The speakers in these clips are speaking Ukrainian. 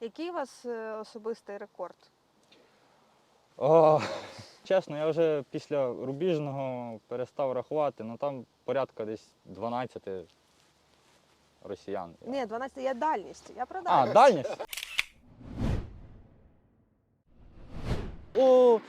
Який у вас е, особистий рекорд? О, чесно, я вже після рубіжного перестав рахувати, ну там порядка десь 12 росіян. Ні, 12 є дальність. Я про А, дальність. дальність? О,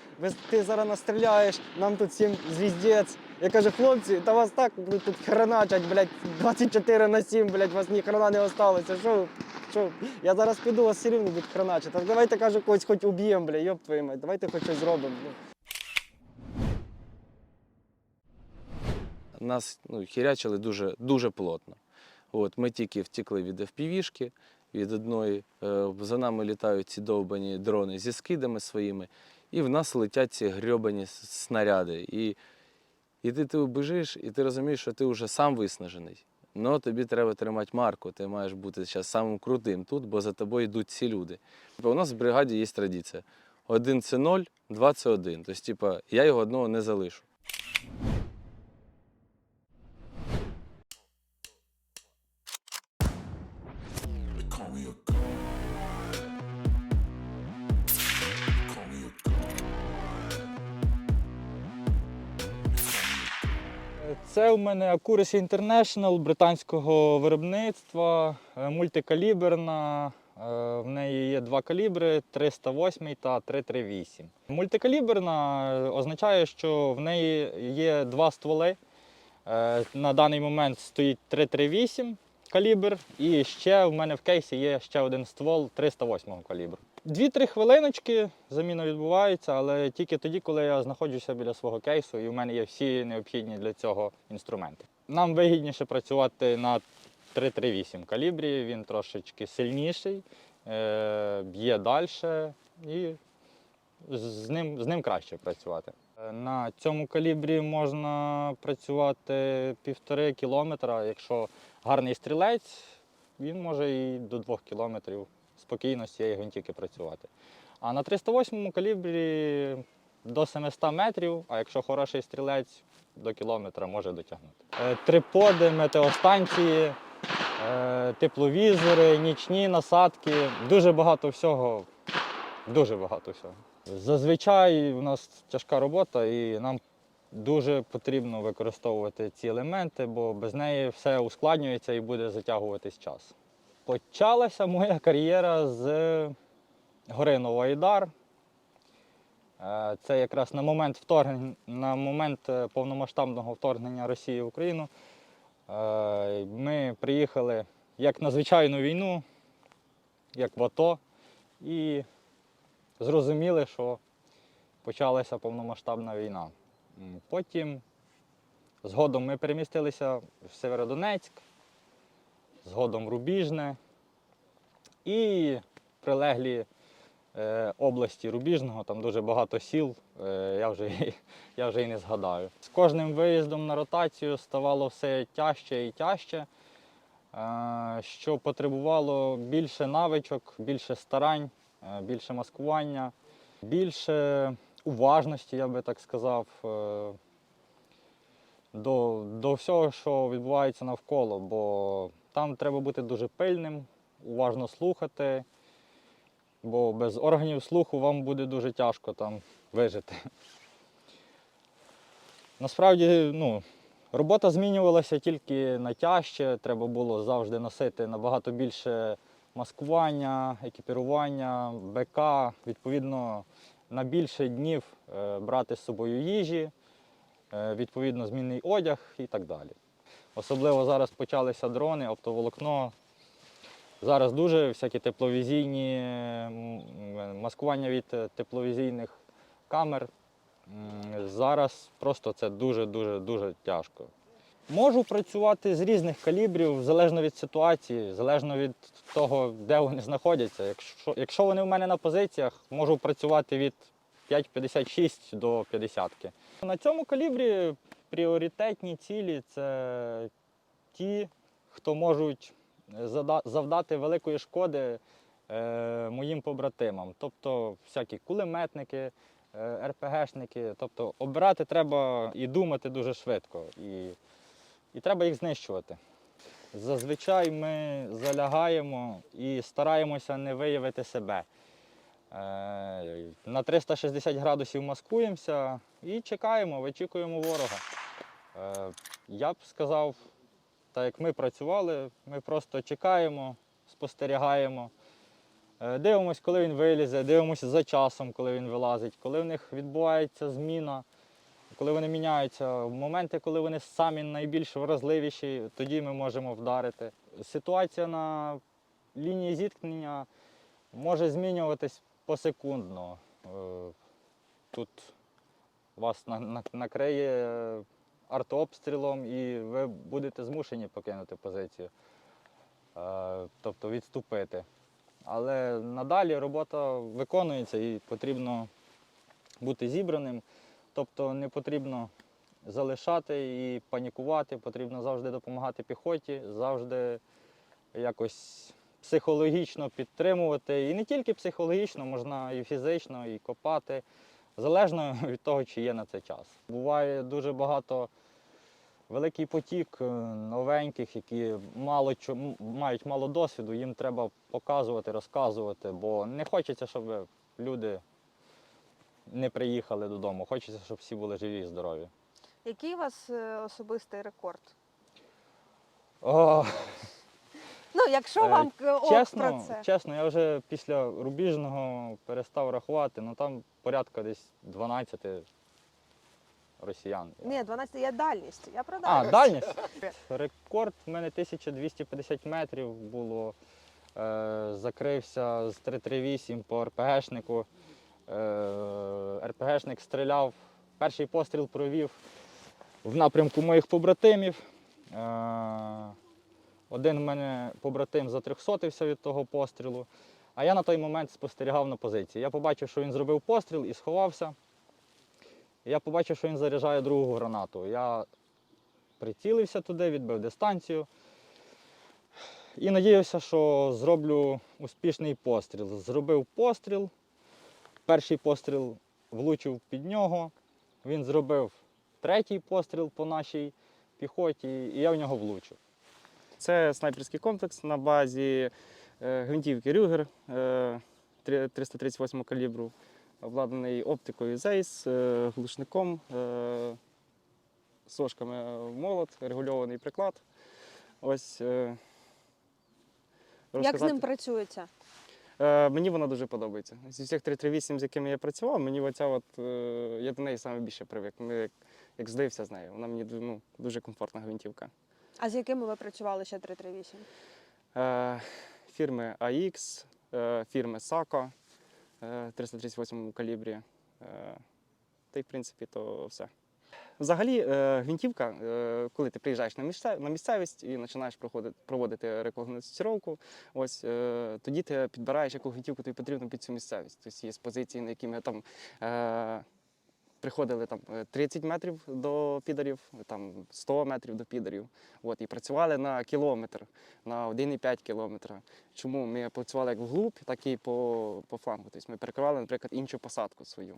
ти зараз настріляєш, нам тут всім звіздець. Я кажу, хлопці, та вас так блядь, тут хреначать, блядь, 24 на 7, блядь, вас ні хрена не осталося. Що? Що? Я зараз піду, вас все рівно будуть хреначити. Давайте, кажу, когось хоч уб'ємо, бля, йоп твою мать, давайте хоч щось зробимо. бля. Нас ну, хірячили дуже, дуже плотно. От, ми тільки втекли від FPV-шки, від одної. Е, за нами літають ці довбані дрони зі скидами своїми, і в нас летять ці грьобані снаряди. І, і ти, ти біжиш, і ти розумієш, що ти вже сам виснажений. Ну, тобі треба тримати марку, ти маєш бути зараз самим крутим тут, бо за тобою йдуть ці люди. Типа, у нас в бригаді є традиція: один це 0, два це один. Тобто, типу, я його одного не залишу. Це у мене Accuracy International британського виробництва, е, мультикаліберна. Е, В неї є два калібри 308 та 338. Мультикаліберна е, означає, що в неї є два стволи. На даний момент стоїть 338 калібр, і ще в мене в кейсі є ще один ствол 308 калібру. Дві-три хвилиночки заміна відбувається, але тільки тоді, коли я знаходжуся біля свого кейсу, і в мене є всі необхідні для цього інструменти. Нам вигідніше працювати на 338 калібрі, він трошечки сильніший, е, б'є далі і з- ним, з ним краще працювати. На цьому калібрі можна працювати півтори кілометра. Якщо гарний стрілець, він може і до двох кілометрів спокійно з цієї гвинтівки працювати. А на 308 калібрі до 700 метрів, а якщо хороший стрілець, до кілометра може дотягнути. Е, Триподи, метеостанції, е, тепловізори, нічні насадки, дуже багато всього. Дуже багато всього. Зазвичай у нас тяжка робота і нам дуже потрібно використовувати ці елементи, бо без неї все ускладнюється і буде затягуватись час. Почалася моя кар'єра з гори Новоайдар. Е, Це якраз на момент вторгнення, на момент е, повномасштабного вторгнення Росії в Україну. Е, Ми приїхали як на звичайну війну, як в АТО, і зрозуміли, що почалася повномасштабна війна. Потім згодом ми перемістилися в Северодонецьк, згодом Рубіжне і прилеглі е, області Рубіжного, там дуже багато сіл, е, я, вже, я вже і не згадаю. З кожним виїздом на ротацію ставало все тяжче і тяжче, е, що потребувало більше навичок, більше старань, е, більше маскування, більше уважності, я би так сказав. е, до, до всього, що відбувається навколо, бо там треба бути дуже пильним, уважно слухати, бо без органів слуху вам буде дуже тяжко там вижити. Насправді, ну, робота змінювалася тільки на тяжче, треба було завжди носити набагато більше маскування, екіпірування, БК, відповідно, на більше днів е, брати з собою їжі е, відповідно змінний одяг і так далі. Особливо зараз почалися дрони, оптоволокно. Зараз дуже всякі тепловізійні маскування від е, тепловізійних камер. Зараз просто це дуже-дуже дуже тяжко. Можу працювати з різних калібрів, залежно від ситуації, залежно від того, де вони знаходяться. Якщо, якщо вони в мене на позиціях, можу працювати від 5,56 до 50. На цьому калібрі пріоритетні цілі це ті, хто можуть завдати великої шкоди е, моїм побратимам. Тобто всякі кулеметники, е, РПГшники. Тобто обирати треба і думати дуже швидко. І, і треба їх знищувати. Зазвичай ми залягаємо і стараємося не виявити себе. Е, На 360 градусів маскуємося і чекаємо, вичікуємо ворога. Е, Я б сказав, так як ми працювали, ми просто чекаємо, спостерігаємо, е, дивимося, коли він вилізе, дивимося за часом, коли він вилазить, коли в них відбувається зміна, коли вони міняються. В моменти, коли вони самі найбільш вразливіші, тоді ми можемо вдарити. Ситуація на лінії зіткнення може змінюватись посекундно. Е, Тут вас на- на- накриє артобстрілом і ви будете змушені покинути позицію, е, тобто відступити. Але надалі робота виконується і потрібно бути зібраним. Тобто не потрібно залишати і панікувати, потрібно завжди допомагати піхоті, завжди якось психологічно підтримувати. І не тільки психологічно, можна і фізично, і копати, залежно від того, чи є на це час. Буває дуже багато великий потік е, новеньких, які мало мають мало досвіду, їм треба показувати, розказувати, бо не хочеться, щоб люди не приїхали додому. Хочеться, щоб всі були живі і здорові. Який у вас е, особистий рекорд? О, Ну, якщо Е, вам к- ок чесно, про це. чесно, я вже після рубіжного перестав рахувати, ну там порядка десь 12 росіян. Ні, 12 є дальність. Я про А, дальність. дальність. Рекорд в мене 1250 метрів було. Е, закрився з 338 по РПГшнику. Е, РПГшник стріляв, перший постріл провів в напрямку моїх побратимів. Е, один в мене побратим затрьохсотився від того пострілу, а я на той момент спостерігав на позиції. Я побачив, що він зробив постріл і сховався. Я побачив, що він заряджає другу гранату. Я прицілився туди, відбив дистанцію і надіявся, що зроблю успішний постріл. Зробив постріл. Перший постріл влучив під нього. Він зробив третій постріл по нашій піхоті, і я в нього влучив. Це снайперський комплекс на базі е, гвинтівки Рюгер е, 338 калібру, обладнаний оптикою е, глушником, е, сошками молот, регульований приклад. Ось, е, Як з ним працюється? Е, мені вона дуже подобається. Зі всіх 338, з якими я працював, мені оця от, е, я до неї саме більше привик. Як, злився з нею. Вона мені ну, дуже комфортна гвинтівка. А з якими ви працювали ще 338? Е, фірми AX, е, фірми SACO е, 338 калібрі. Е, та й в принципі то все. Взагалі, е, гвинтівка, е, коли ти приїжджаєш на місце- на місцевість і починаєш проводити рекогносцировку, ось е, тоді ти підбираєш, яку гвинтівку тобі потрібно під цю місцевість. Тобто є позиції, на які ми там е, приходили там е, 30 метрів до підарів, там 100 метрів до підарів. От, і працювали на кілометр, на 1,5 кілометра. Чому ми працювали як вглуб, так і по, по флангу. Тобто ми перекривали, наприклад, іншу посадку свою.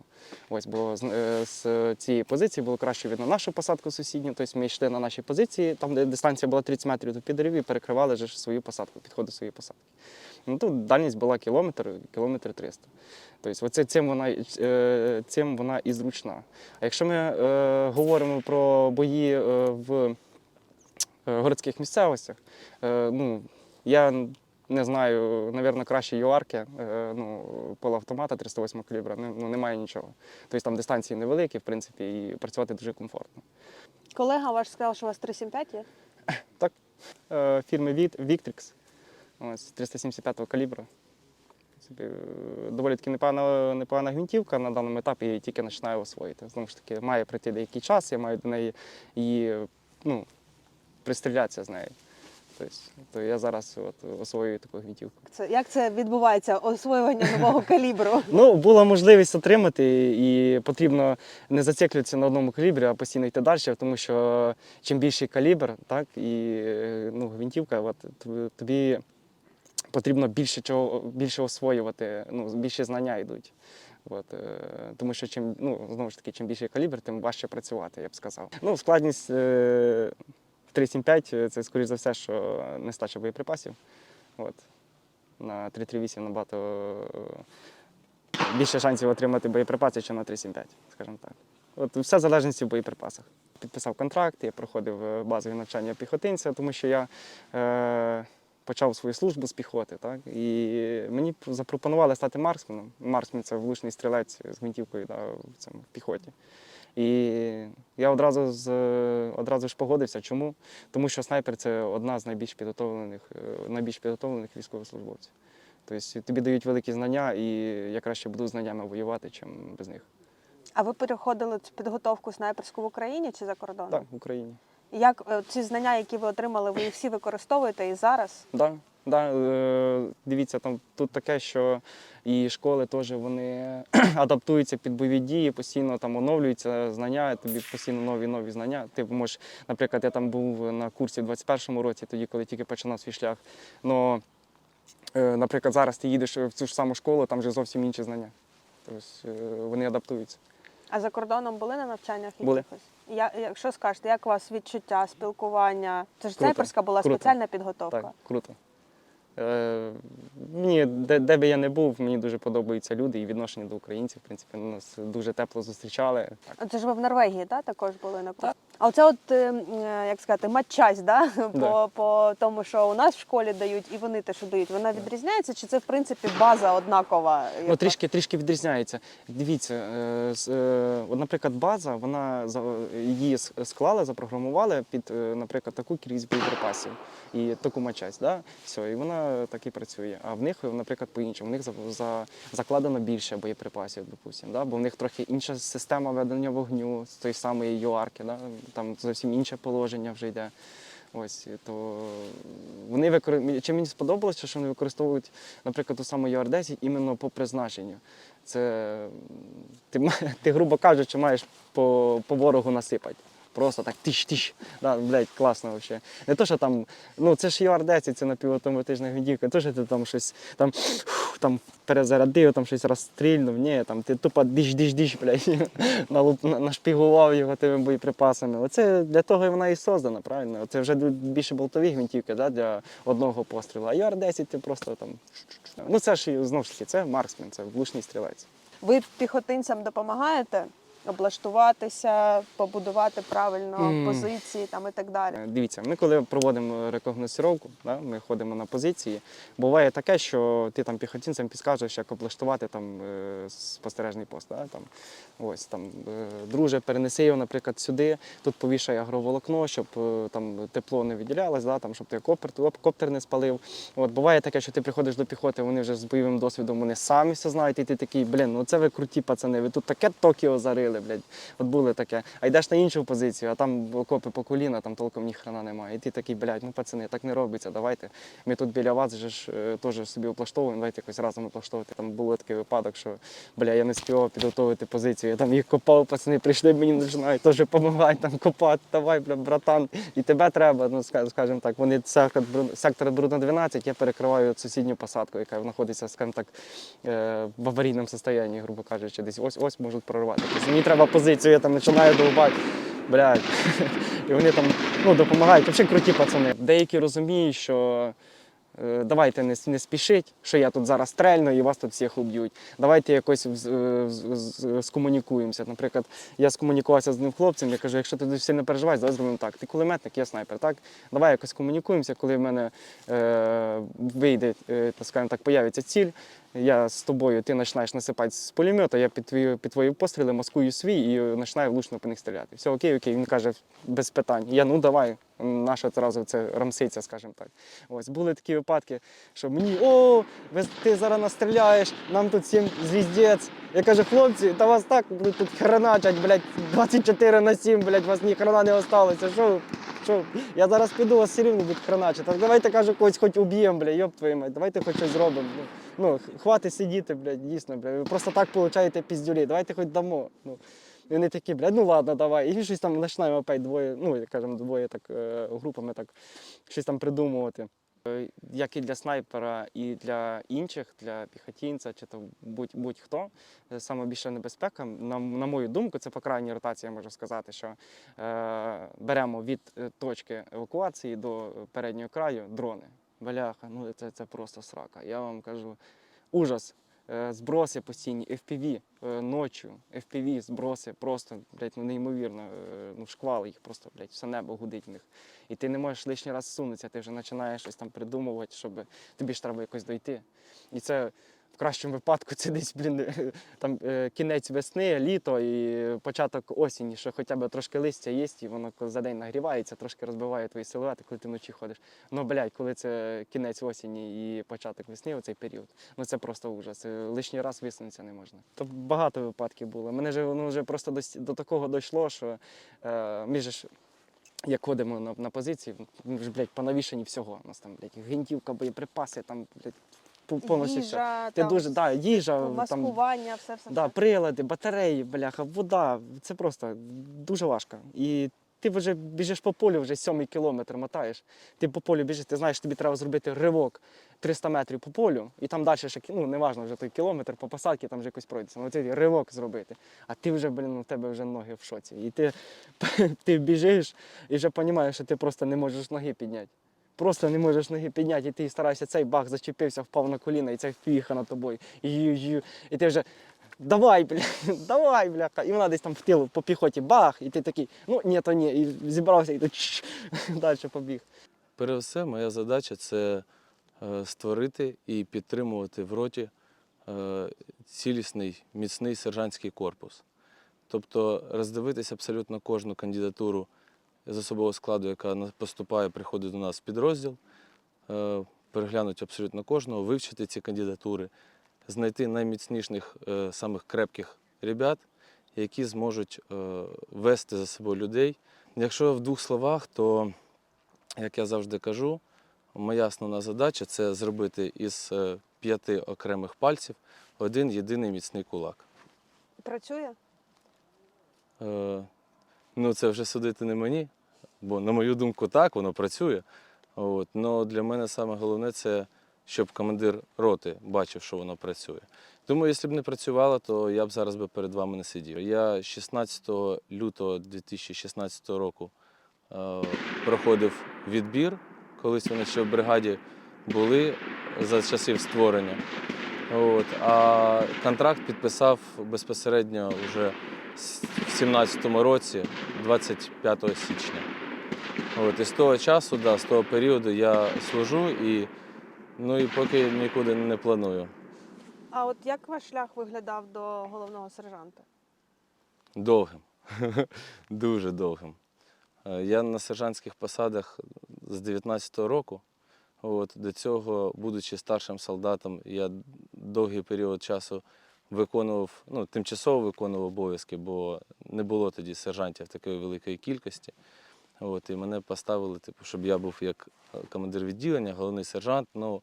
Ось, бо з, е, з цієї позиції було краще видно нашу посадку сусідню. Тобто ми йшли на наші позиції, там, де дистанція була 30 метрів до підарів, і перекривали вже свою посадку, підход до своєї посадки. Ну, тут дальність була кілометр, кілометр 300. Тобто оце, цим, вона, е, цим вона і зручна. А якщо ми е, говоримо про бої е, в е, городських місцевостях, е, ну, я не знаю, напевно, краще юарки, е, ну, полуавтомата 308 калібра, не- ну, немає нічого. Тобто там дистанції невеликі, в принципі, і працювати дуже комфортно. Колега ваш сказав, що у вас 375 є? Е, фірми Victrix, ось 375-го калібру. Е, Доволі таки непогана, непогана гвинтівка на даному етапі її тільки починаю освоїти. Знову ж таки, має пройти деякий час, я маю до неї і ну, пристрілятися з нею. Тобто, то я зараз от, освоюю таку гвинтівку. Це, як це відбувається освоювання нового калібру? Ну, була можливість отримати, і потрібно не зациклюватися на одному калібрі, а постійно йти далі, тому що чим більший калібр, так, і е, ну, гвинтівка, от, тобі потрібно більше чого більше освоювати, ну, більше знання йдуть. От, е, тому що чим, ну, знову ж таки, чим більший калібр, тим важче працювати, я б сказав. Ну, складність е, 375 це, скоріш за все, що нестача боєприпасів. От. На 338 набагато е, більше шансів отримати боєприпаси, ніж на 375, скажімо так. От все в залежності в боєприпасах. Підписав контракт, я проходив е, базові навчання піхотинця, тому що я е, почав свою службу з піхоти. Так? І мені запропонували стати марксменом. Марксмен це влучний стрілець з гвинтівкою да, в цьому в піхоті. І я одразу, з, одразу ж погодився. Чому? Тому що снайпер це одна з найбільш підготовлених, е, найбільш підготовлених військовослужбовців. Тобто тобі дають великі знання, і я краще буду знаннями воювати, чим без них. А ви переходили цю підготовку снайперську в Україні чи за кордоном? Так, в Україні. Як е, ці знання, які ви отримали, ви їх всі використовуєте і зараз? Да, да, е, дивіться, там тут таке, що і школи теж вони адаптуються під бойові дії, постійно там оновлюються знання, тобі постійно нові нові знання. Ти можеш, наприклад, я там був на курсі в 21-му році, тоді, коли тільки починав свій шлях. Но, е, наприклад, зараз ти їдеш в цю ж саму школу, там вже зовсім інші знання. Тобто е, вони адаптуються. А за кордоном були на навчаннях Були. якихось? Я, якщо скажете, як у вас відчуття, спілкування? Це ж Круто, снайперська була круто. спеціальна підготовка. Так, круто. Е, мені, де, де би я не був, мені дуже подобаються люди і відношення до українців. В принципі, нас дуже тепло зустрічали. Так. Це ж ви в Норвегії, да, також були на курсі? А оце от, е, е, як сказати, матчасть, да? По, по тому, що у нас в школі дають, і вони те, що дають, вона відрізняється, чи це в принципі база однакова? Ну, трішки, трішки відрізняється. Дивіться, е, е, от, наприклад, база, вона її склали, запрограмували під, наприклад, таку кількість боєприпасів і таку матчасть. Да? Все, і вона так і працює. А в них, наприклад, по-іншому. В них за, за, закладено більше боєприпасів, допустимо, да? бо в них трохи інша система ведення вогню з тої самої ЮАРки, да? Там зовсім інше положення вже йде. Ось то вони викор... Чи мені сподобалося, що вони використовують, наприклад, ту саму UR10 іменно по призначенню. Це ти, ти грубо кажучи, маєш по, по ворогу насипати. Просто так тиш-тиш. Да, блядь, класно взагалі. Не то, що там, ну це ж UR10, це напівавтоматична гвинтівка, не то, що ти там щось там, фух, там перезарядив, там щось розстрільнув. Ні, там ти тупо диш-диш-диш, блядь, нашпігував його тими боєприпасами. Оце для того і вона і создана, правильно? Це вже більше болтові гвинтівки да, для одного пострілу. А UR10 ти просто там. Ну це ж знову ж таки, це марксмен, це влучний стрілець. Ви піхотинцям допомагаєте облаштуватися, побудувати правильно Мгм. позиції там і так далі. Е, Дивіться, ми коли проводимо рекогносцировку, да, ми ходимо на позиції. Буває таке, що ти там піхотинцям підскажеш, як облаштувати там е, спостережний пост. Да, там, ось там, е, друже, перенеси його, наприклад, сюди, тут повішай агроволокно, щоб там тепло не виділялось, да, там, щоб ти коптер, коптер не спалив. От буває таке, що ти приходиш до піхоти, вони вже з бойовим досвідом, вони самі все знають, і ти такий, блін, ну це ви круті пацани, ви тут таке Токіо зарили, блядь. От були таке. А йдеш на іншу позицію, а там окопи по коліна, там толком ні хрена немає. І ти такий, блядь, ну пацани, так не робиться, давайте. Ми тут біля вас же ж е, теж собі облаштовуємо, давайте якось разом облаштовувати. Там був такий випадок, що бля, я не співав підготовити позицію. Я там їх копав, пацани прийшли, мені починають теж допомагати там копати. Давай, бля, братан, і тебе треба. Ну, скажімо так, вони сектор, сектор Брудно 12, я перекриваю сусідню посадку, яка знаходиться, скажімо так, е, в аварійному стані, грубо кажучи, десь ось ось можуть прорвати. Мені треба позицію, я там починаю довбати. Блядь. І вони там ну, допомагають. Взагалі круті пацани. Деякі розуміють, що е, давайте не, не спішіть, що я тут зараз стрельну і вас тут всіх уб'ють. Давайте якось е, скомунікуємося. Наприклад, я скомунікувався з одним хлопцем, я кажу, якщо ти дуже сильно переживаєш, давай зробимо так. Ти кулеметник, я снайпер, так? Давай якось комунікуємося, коли в мене е, вийде, е, так скажімо так, появиться ціль. Я з тобою, ти починаєш насипати з пулемета, я під твої, під твої постріли маскую свій і починаю влучно по них стріляти. Все окей, окей. Він каже, без питань. Я ну давай, наша одразу це рамсиця, скажімо так. Ось були такі випадки, що мені о, ти зараз настріляєш, нам тут всім звіздець. Я кажу, хлопці, та вас так блядь, тут хреначать, блядь, 24 на 7, блядь, вас ні хрена не осталося. Що, що? Я зараз піду, вас все рівно будуть хреначити. Так давайте, кажу, когось хоч уб'ємо, блядь, йоп твою мать, давайте хоч щось зробимо. блядь. Ну, хватить сидіти, блядь, дійсно, блядь. Ви просто так получаєте піздюлі, давайте хоч дамо. Ну. І вони такі, блядь, ну ладно, давай. І щось там починаємо опять двоє, ну, кажемо, двоє так е, групами так щось там придумувати. Е, Як і для снайпера, і для інших, для піхотінця чи то будь- будь-хто, е, саме більша небезпека, на, на мою думку, це по крайній ротації можу сказати, що е, беремо від точки евакуації до переднього краю дрони. Бляха, ну це, це просто срака. Я вам кажу, ужас. Е, Зброси постійні, FPV е, ночі, FPV, зброси, просто блядь, ну, неймовірно. е, Ну, шквал їх просто, блядь, все небо гудить в них. І ти не можеш лишній раз сунутися, ти вже починаєш щось там придумувати, щоб тобі ж треба якось дойти. І це кращому випадку це десь, блін, там е, кінець весни, літо і початок осені, що хоча б трошки листя є, і воно за день нагрівається, трошки розбиває твої силуети, коли ти вночі ходиш. Ну, блядь, коли це кінець осені і початок весни, оцей період, ну це просто ужас. Е, Лишній раз висунутися не можна. То багато випадків було. Мене вже воно вже просто до, до такого дійшло, що е, ми ж як ходимо на, на позиції, ми ж, блядь, понавішені всього. У нас там, блядь, гвинтівка, боєприпаси, там, блядь, пов- повністю все. Ти там, дуже, да, їжа, там, маскування, все, все. да, все. прилади, батареї, бляха, вода. Це просто дуже важко. І ти вже біжиш по полю, вже сьомий кілометр мотаєш. Ти по полю біжиш, ти знаєш, тобі треба зробити ривок 300 метрів по полю, і там далі ще, ну, неважно, вже той кілометр по посадці, там вже якось пройдеться. Ну, цей ривок зробити. А ти вже, блін, у тебе вже ноги в шоці. І ти, ти біжиш і вже розумієш, що ти просто не можеш ноги підняти. Просто не можеш ноги підняти, і ти стараєшся цей бах зачепився, впав на коліна, і це впіха над тобою. І, і, ти вже давай, бля, давай, бляха. І вона десь там в тилу по піхоті бах, і ти такий, ну ні, то ні. І зібрався і далі побіг. Перш все, моя задача це е, створити і підтримувати в роті е, цілісний, міцний сержантський корпус. Тобто роздивитися абсолютно кожну кандидатуру з особового складу, яка поступає, приходить до нас в підрозділ, е, переглянути абсолютно кожного, вивчити ці кандидатури, знайти найміцніших, е, самих крепких ребят, які зможуть е, вести за собою людей. Якщо в двох словах, то як я завжди кажу, моя основна задача це зробити із п'яти окремих пальців один єдиний міцний кулак. Працює? Е, ну, це вже судити не мені, бо, на мою думку, так, воно працює. От. Но для мене саме головне це, щоб командир роти бачив, що воно працює. Думаю, якщо б не працювало, то я б зараз би перед вами не сидів. Я 16 лютого 2016 року е, проходив відбір. Колись вони ще в бригаді були за часів створення. От, а контракт підписав безпосередньо вже в 17-му році, 25 січня. От, і з того часу, да, з того періоду я служу і, ну, і поки нікуди не планую. А от як ваш шлях виглядав до головного сержанта? Довгим. Дуже довгим. Е, Я на сержантських посадах з 19-го року. От, до цього, будучи старшим солдатом, я довгий період часу виконував, ну, тимчасово виконував обов'язки, бо не було тоді сержантів такої великої кількості. От, і мене поставили, типу, щоб я був як е, командир відділення, головний сержант. Ну,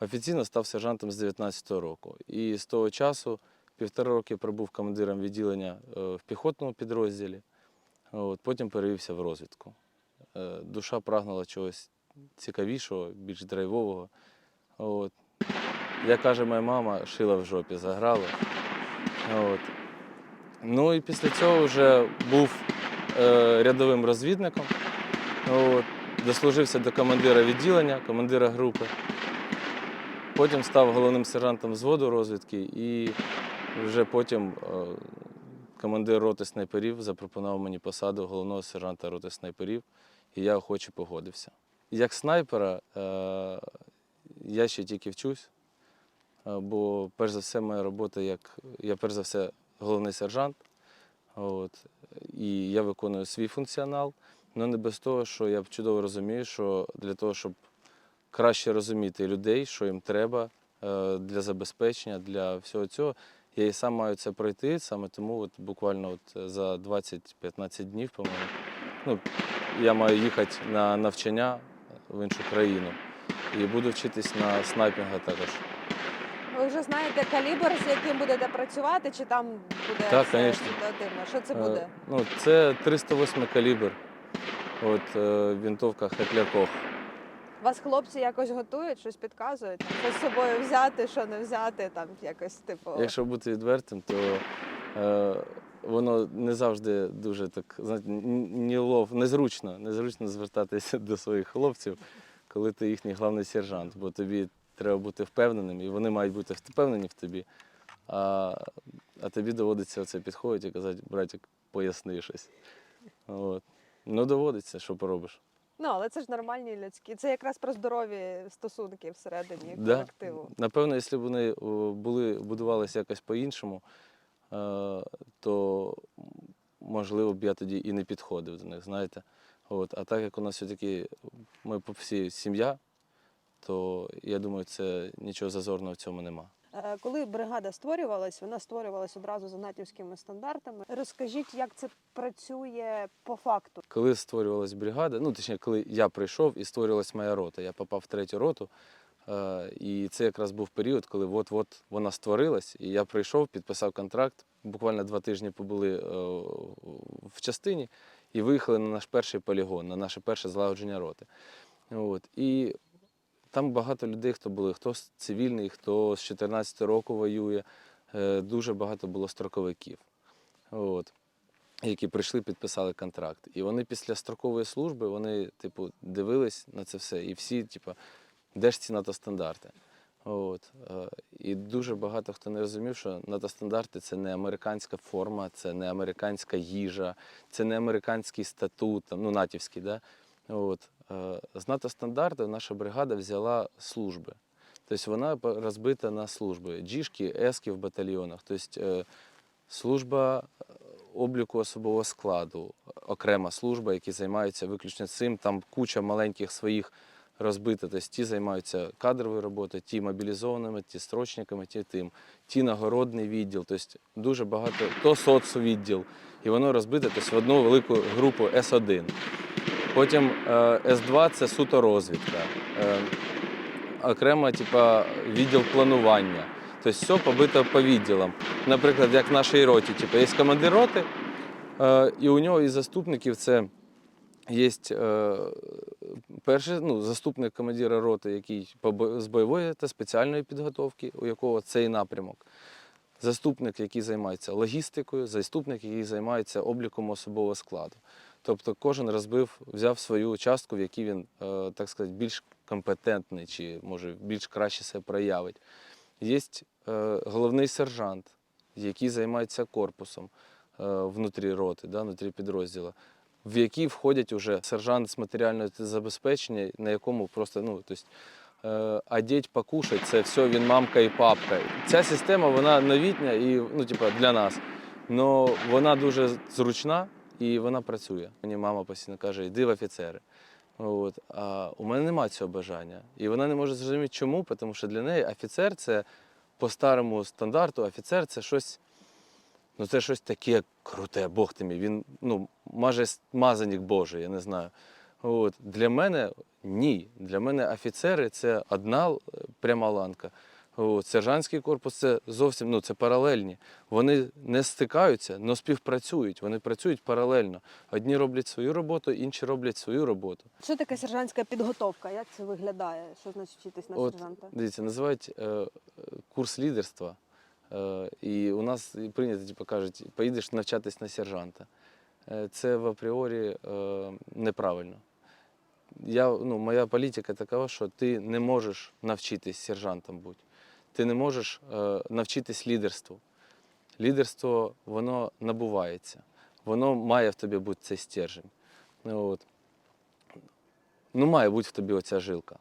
офіційно став сержантом з 19-го року. І з того часу півтора роки пробув командиром відділення е, в піхотному підрозділі, от, потім перевівся в розвідку. Е, Душа прагнула чогось цікавішого, більш драйвового. От. Як каже моя мама, шила в жопі заграла. От. Ну і після цього вже був е, рядовим розвідником. От. Дослужився до командира відділення, командира групи. Потім став головним сержантом взводу розвідки і вже потім е, командир роти снайперів запропонував мені посаду головного сержанта роти снайперів, і я охоче погодився. Як снайпера е, я ще тільки вчусь, бо перш за все моя робота як я перш за все головний сержант. От, і я виконую свій функціонал, але не без того, що я чудово розумію, що для того, щоб краще розуміти людей, що їм треба е, для забезпечення, для всього цього. Я і сам маю це пройти, саме тому от буквально от за 20-15 днів, по-моєму, ну, я маю їхати на навчання в іншу країну і буду вчитись на снайпінга також. Ви вже знаєте калібр, з яким будете працювати, чи там буде Так, все конечно. ситуативно? Що це Е, буде? Ну, це 308 калібр. От е, винтовка Хеклер Кох. Вас хлопці якось готують, щось підказують, там, що з собою взяти, що не взяти, там якось типу. Якщо бути відвертим, то е, воно не завжди дуже так знаєте, н- нелов, незручно, незручно звертатися до своїх хлопців, коли ти їхній головний сержант, бо тобі треба бути впевненим, і вони мають бути впевнені в тобі. А, а тобі доводиться це підходити і казати, братик, поясни щось. От. Ну, доводиться, що поробиш. Ну, але це ж нормальні людські. Це якраз про здорові стосунки всередині Да. колективу. Напевно, якщо б вони були, будувалися якось по-іншому, е, то можливо б я тоді і не підходив до них, знаєте. От. А так як у нас все-таки ми всі сім'я, то я думаю, це нічого зазорного в цьому нема. Е, Коли бригада створювалась, вона створювалась одразу за натівськими стандартами. Розкажіть, як це працює по факту? Коли створювалась бригада, ну точніше, коли я прийшов і створювалась моя рота, я попав в третю роту. е, І це якраз був період, коли от-от вона створилась, і я прийшов, підписав контракт. Буквально два тижні побули е, в частині і виїхали на наш перший полігон, на наше перше злагодження роти. От. І там багато людей, хто були, хто цивільний, хто з 14 року воює. Е, Дуже багато було строковиків. От які прийшли, підписали контракт. І вони після строкової служби вони, типу, дивились на це все. І всі, типу, де ж ці НАТО стандарти? От. е, І дуже багато хто не розумів, що НАТО стандарти це не американська форма, це не американська їжа, це не американський статут, ну, натівський. Да? От. Е, З НАТО стандарти наша бригада взяла служби. Тобто вона розбита на служби. Джішки, ески в батальйонах. Тобто е, служба е, обліку особового складу, окрема служба, які займаються виключно цим. Там куча маленьких своїх розбита. Тобто ті займаються кадровою роботою, ті мобілізованими, ті строчниками, ті тим, ті нагородний відділ. Тобто дуже багато, то соцвідділ. І воно розбите тобто, в одну велику групу С1. Потім е, С2 це суто розвідка. Е, окремо, типа, відділ планування. Тобто все побито по відділам. Наприклад, як в нашій роті, типу, є командир роти, е, і у нього із заступників це є перший ну, заступник командира роти, який з бойової та спеціальної підготовки, у якого цей напрямок. Заступник, який займається логістикою, заступник, який займається обліком особового складу. Тобто кожен розбив, взяв свою частку, в якій він, е, так сказати, більш компетентний чи може більш краще себе проявить. Є е, головний сержант, який займається корпусом е, внутрі роти, да, внутрі підрозділу, в який входять уже сержант з матеріального забезпечення, на якому просто ну, тобто, одеть, покушать, це все він мамка і папка. Ця система вона новітня і ну, типа, для нас. але вона дуже зручна і вона працює. Мені мама постійно каже, йди в офіцери. От. А у мене немає цього бажання. І вона не може зрозуміти, чому, тому що для неї офіцер це по старому стандарту, офіцер це щось, ну це щось таке круте, Бог ти мій. Він ну, майже мазанік Божий, я не знаю. От. Для мене ні. Для мене офіцери це одна е, пряма ланка. От. Сержантський корпус це зовсім ну, це паралельні. Вони не стикаються, але співпрацюють. Вони працюють паралельно. Одні роблять свою роботу, інші роблять свою роботу. Що таке сержантська підготовка? Як це виглядає? Що значить вчитись на От, сержанта? Дивіться, називають е, курс лідерства. Е, і у нас прийнято, типу, кажуть, поїдеш навчатись на сержанта. Е, це в апріорі е, неправильно. Я, ну, моя політика така, що ти не можеш навчитись сержантом бути. Ти не можеш е, навчитись лідерству. Лідерство воно набувається, воно має в тобі бути цей стержень. Ну, От. Ну, має бути в тобі оця жилка.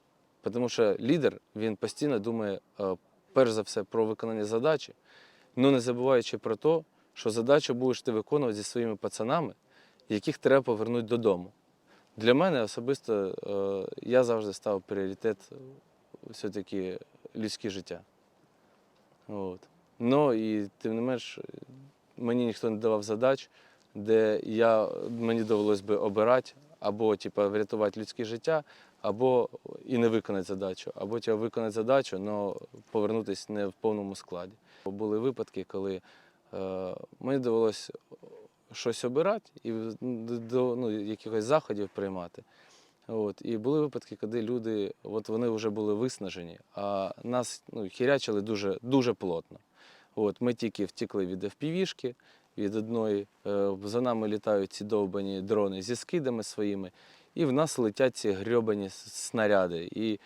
Тому що лідер він постійно думає, е, перш за все, про виконання задачі, але не забуваючи про те, що задачу будеш ти виконувати зі своїми пацанами, яких треба повернути додому. Для мене особисто е, я завжди ставив пріоритет все-таки людське життя. От. Ну і тим не менш, мені ніхто не давав задач, де я, мені довелось би обирати або типу, врятувати людське життя, або і не виконати задачу, або типу, виконати задачу, але повернутися не в повному складі. Були випадки, коли е, мені довелося щось обирати і до, до ну, якихось заходів приймати. От, і були випадки, коли люди от вони вже були виснажені, а нас ну, хірячили дуже, дуже плотно. От, ми тільки втекли від FPV-шки, від одної, е, за нами літають ці довбані дрони зі скидами своїми, і в нас летять ці грьобані снаряди. І,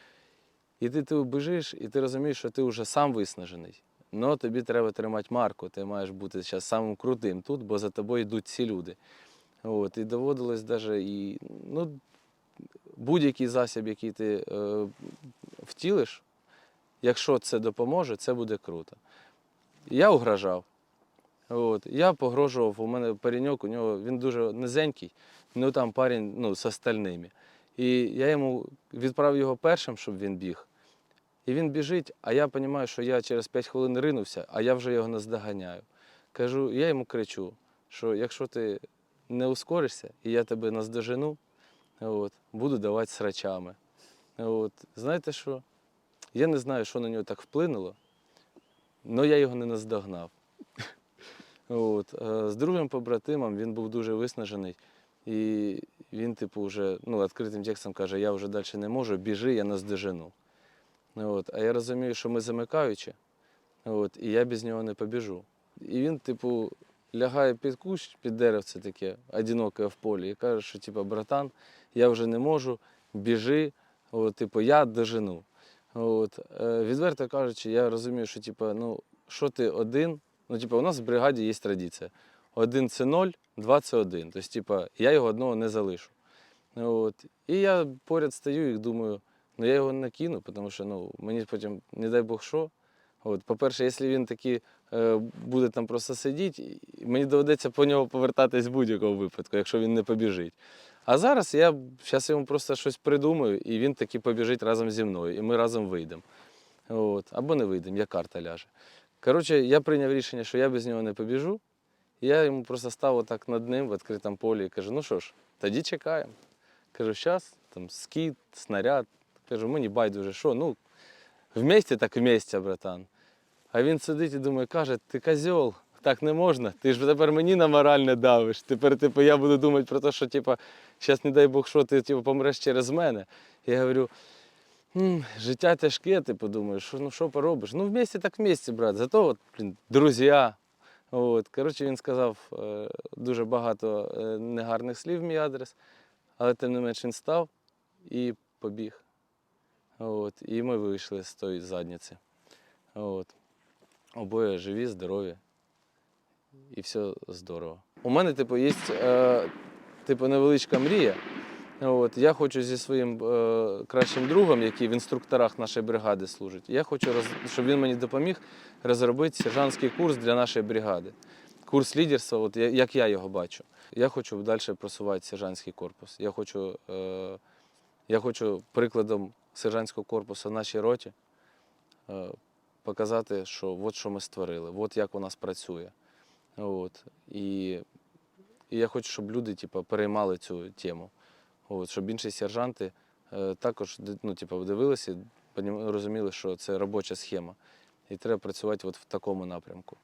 і ти, ти біжиш, і ти розумієш, що ти вже сам виснажений. Но тобі треба тримати марку, ти маєш бути зараз самим крутим тут, бо за тобою йдуть ці люди. От, і доводилось навіть і ну, будь-який засіб, який ти е, втілиш, якщо це допоможе, це буде круто. Я угрожав. От, я погрожував, у мене пареньок, у нього він дуже низенький, ну там парень ну, з остальними. І я йому відправив його першим, щоб він біг. І він біжить, а я розумію, що я через 5 хвилин ринувся, а я вже його наздоганяю. Кажу, я йому кричу, що якщо ти не ускоришся і я тебе наздожену, от, буду давати срачами. От, знаєте що? Я не знаю, що на нього так вплинуло, але я його не наздогнав. От. е, З другим побратимом він був дуже виснажений. І він, типу, вже ну, відкритим текстом каже, я вже далі не можу, біжи, я наздожену. От. А я розумію, що ми замикаючі, от, і я без нього не побіжу. І він, типу, лягає під кущ, під деревце таке, одиноке в полі, і каже, що типу, братан, я вже не можу, біжи, от, типу, я дожену. От. Е, Відверто кажучи, я розумію, що типу, ну, що ти один, ну, типу, у нас в бригаді є традиція. Один це ноль, два це один. Тобто, типу, я його одного не залишу. От. І я поряд стою і думаю, ну я його накину, тому що ну, мені потім, не дай Бог що. От, по-перше, якщо він такий е, буде там просто сидіти, мені доведеться по нього повертатись в будь-якому випадку, якщо він не побіжить. А зараз я зараз йому просто щось придумаю, і він таки побіжить разом зі мною, і ми разом вийдемо. От. Або не вийдемо, як карта ляже. Коротше, я прийняв рішення, що я без нього не побіжу. Я йому просто став отак над ним в відкритому полі і кажу, ну що ж, тоді чекаємо. Кажу, зараз там скид, снаряд. Кажу, мені байдуже, що, ну, вместе так вместе, братан. А він сидить і думає, каже, ти козьол, так не можна. Ти ж тепер мені на мораль не давиш. Тепер типу, я буду думати про те, що типу, зараз, не дай Бог, що ти типу, помреш через мене. Я говорю, «М, життя тяжке, ти подумаєш, що, ну що поробиш? Ну, вместе так вместе, брат. Зато от, блін, друзі. От. Коротше, він сказав е, дуже багато е, негарних слів в мій адрес, але тим не менш він став і побіг. От. І ми вийшли з тої задниці. От. Обоє живі, здорові. І все здорово. У мене, типу, є е, типу, невеличка мрія. От, я хочу зі своїм е, кращим другом, який в інструкторах нашої бригади служить, я хочу, роз, щоб він мені допоміг розробити сержантський курс для нашої бригади. Курс лідерства, от, як я його бачу. Я хочу далі просувати сержантський корпус. Я хочу, е, я хочу прикладом сержантського корпусу в нашій роті е, показати, що от що ми створили, от як у нас працює. От. І, і я хочу, щоб люди типу, переймали цю тему. От, щоб інші сержанти е, також ну, типу, дивилися, розуміли, що це робоча схема. І треба працювати от в такому напрямку.